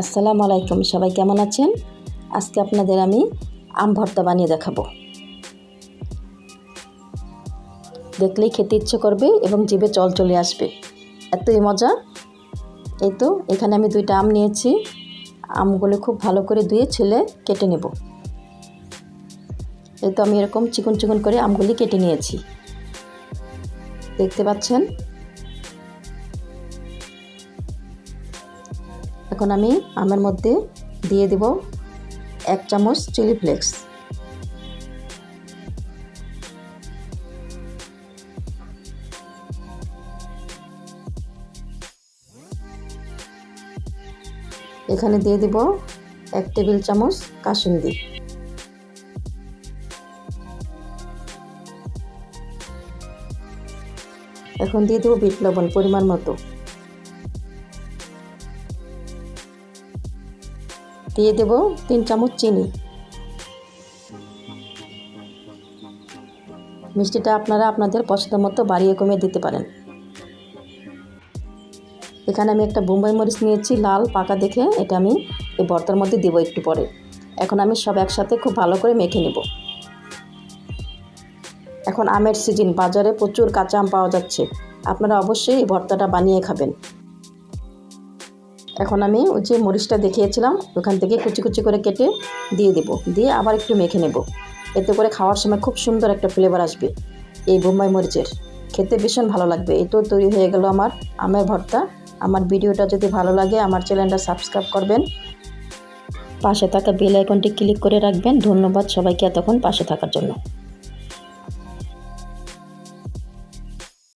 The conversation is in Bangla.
আসসালামু আলাইকুম, সবাই কেমন আছেন? আজকে আপনাদের আমি আম ভর্তা বানিয়ে দেখাবো। দেখলেই খেতে ইচ্ছে করবে এবং জিভে চল চলে আসবে। এতই মজা। এই তো, এখানে আমি দুইটা আম নিয়েছি। আমগুলো খুব ভালো করে ধুয়ে ছেলে কেটে নেব। এই তো আমি এরকম চিকন চিকন করে আমগুলি কেটে নিয়েছি। দেখতে পাচ্ছেন? এখন আমি আমের মধ্যে দিয়ে দেব এক চামচ চিলি ফ্লেক্স। এখানে দিয়ে দেব এক টেবিল চামচ কাসুন্দি এখন দিয়ে দেবো বিট লবণ পরিমাণ মতো। দিয়ে দেব তিন চামচ চিনি। মিষ্টিটা আপনারা আপনাদের পছন্দ মতো বাড়িয়ে কমিয়ে দিতে পারেন। এখানে আমি একটা বোম্বাই মরিচ নিয়েছি, লাল, পাকা দেখে এটা আমি এই ভর্তার মধ্যে দেবো একটু পরে। এখন আমি সব একসাথে খুব ভালো করে মেখে নেব। এখন আমের সিজন, বাজারে প্রচুর কাঁচা আম পাওয়া যাচ্ছে। আপনারা অবশ্যই এই ভর্তাটা বানিয়ে খাবেন। এখন আমি ওই যে মরিচটা দেখিয়েছিলাম, ওখান থেকে কুচি কুচি করে কেটে দিয়ে দেব। দিয়ে আবার একটু মেখে নেব। এতে করে খাওয়ার সময় খুব সুন্দর একটা ফ্লেভার আসবে এই বোম্বাই মরিচের। খেতে ভীষণ ভালো লাগবে। তো তৈরি হয়ে গেল আমার আমের ভর্তা। আমার ভিডিওটা যদি ভালো লাগে, আমার চ্যানেলটা সাবস্ক্রাইব করবেন। পাশে থাকা বেল আইকনটি ক্লিক করে রাখবেন। ধন্যবাদ সবাইকে এতক্ষণ পাশে থাকার জন্য।